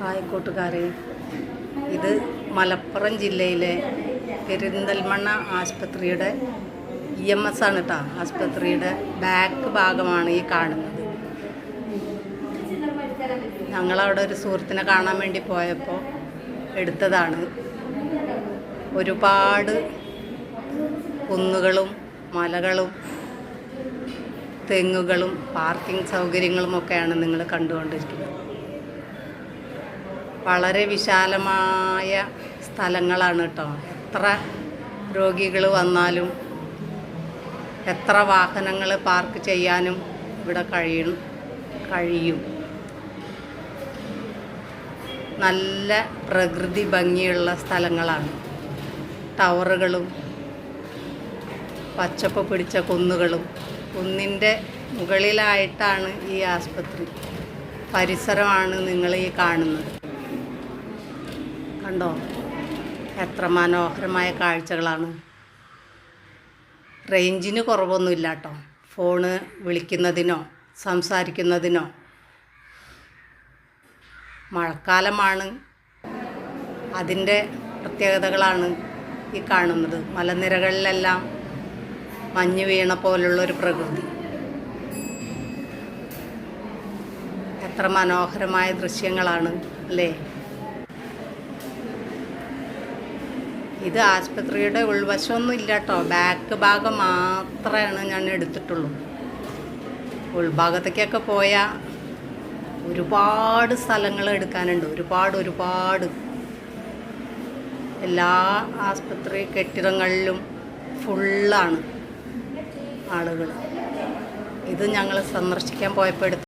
Hi കൂട്ടുകാരെ. ഇത് മലപ്പുറം ജില്ലയിലെ പെരിന്തൽമണ്ണ ആശുപത്രിയുടെ ഇ എം എസ് ആണ് കേട്ടോ ആശുപത്രിയുടെ ബാക്ക് ഭാഗമാണ് ഈ കാണുന്നത്. ഞങ്ങളവിടെ ഒരു സുഹൃത്തിനെ കാണാൻ വേണ്ടി പോയപ്പോൾ എടുത്തതാണ്. ഒരുപാട് കുന്നുകളും മലകളും തെങ്ങുകളും പാർക്കിംഗ് സൗകര്യങ്ങളും ഒക്കെയാണ് നിങ്ങൾ കണ്ടുകൊണ്ടിരിക്കുന്നത്. വളരെ വിശാലമായ സ്ഥലങ്ങളാണ് കേട്ടോ എത്ര രോഗികൾ വന്നാലും എത്ര വാഹനങ്ങൾ പാർക്ക് ചെയ്യാനും ഇവിടെ കഴിയും കഴിയും. നല്ല പ്രകൃതി ഭംഗിയുള്ള സ്ഥലങ്ങളാണ്. ടവറുകളും പച്ചപ്പ് പിടിച്ച കുന്നുകളും. കുന്നിന്റെ മുകളിലായിട്ടാണ് ഈ ആസ്പത്രി. പരിസരമാണ് നിങ്ങൾ ഈ കാണുന്നത്. കണ്ടോ എത്ര മനോഹരമായ കാഴ്ചകളാണ്. റേഞ്ചിന് കുറവൊന്നുമില്ല കേട്ടോ ഫോണ് വിളിക്കുന്നതിനോ സംസാരിക്കുന്നതിനോ. മഴക്കാലമാണ്. അതിന്റെ പ്രത്യേകതകളാണ് ഈ കാണുന്നത്. മലനിരകളിലെല്ലാം മഞ്ഞ് വീണ പോലുള്ളൊരു പ്രകൃതി. എത്ര മനോഹരമായ ദൃശ്യങ്ങളാണ് അല്ലേ? ഇത് ആശുപത്രിയുടെ ഉൾവശമൊന്നും ഇല്ല കേട്ടോ. ബാക്ക് ഭാഗം മാത്രമാണ് ഞാൻ എടുത്തിട്ടുള്ളൂ. ഉൾഭാഗത്തേക്കൊക്കെ പോയാൽ ഒരുപാട് സ്ഥലങ്ങൾ എടുക്കാനുണ്ട്. ഒരുപാട് ഒരുപാട്. എല്ലാ ആസ്പത്രി കെട്ടിടങ്ങളിലും ഫുള്ളാണ് ആളുകൾ ഇത് ഞങ്ങൾ സന്ദർശിക്കാൻ പോയപ്പോൾ എടുത്ത